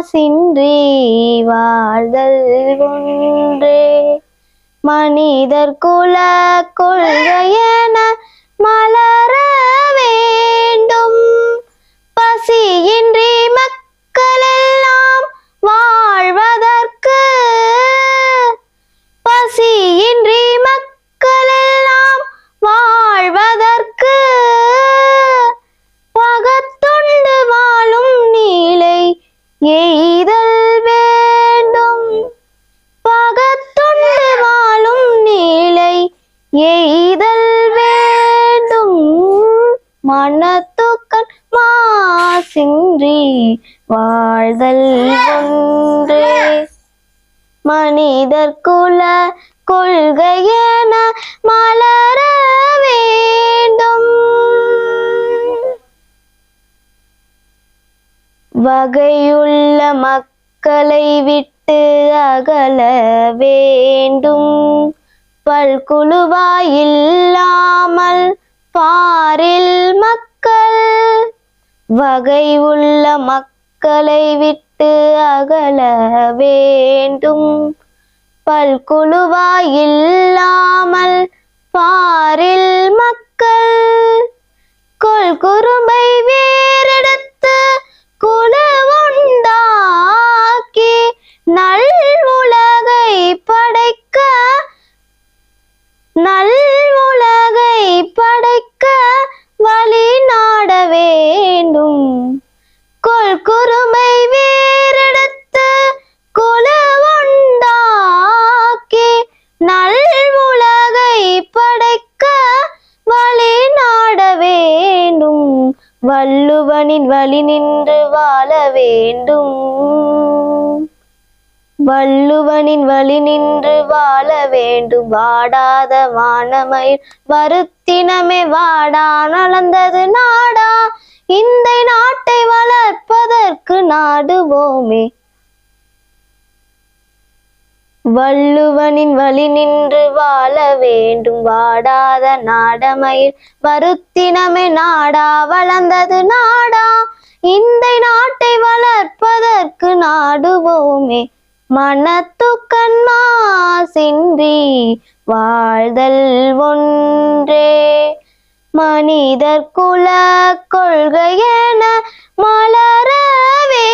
மாசின்றி வாழ்தல் ஒன்றே. மனிதர் குல கொள்கையென மலர் மனத்துக்கண் மாசின்றி வாழ்தல் ஒன்றே. மனிதர் குல கொள்கையென மலர வேண்டும். வகையுள்ள மக்களை விட்டு அகல வேண்டும். பல்குழுவாயில்லாமல் பாரில் மக்கள் வகை உள்ள மக்களை விட்டு அகல வேண்டும். பல்குழுவாயில்லாமல் பாரில் மக்கள் வள்ளுவனின் வழி நின்று வாழ வேண்டும். வள்ளுவனின் வழி நின்று வாழ வேண்டும். வாடாத வானமயில் வருத்தினமே வாடா நடந்தது நாடா. இந்த நாட்டை வளர்ப்பதற்கு நாடுவோமே. வள்ளுவனின் வழி நின்று வாழ வேண்டும். வாடாத நாடமயில் வருத்தினமே நாடா. வளர்ந்தது நாடா. இந்த நாட்டை வளர்ப்பதற்கு நாடுவோமே. மனத்துக்கண் சின்றி வாழ்தல் ஒன்றே. மனிதர் குல கொள்கையென மலரவே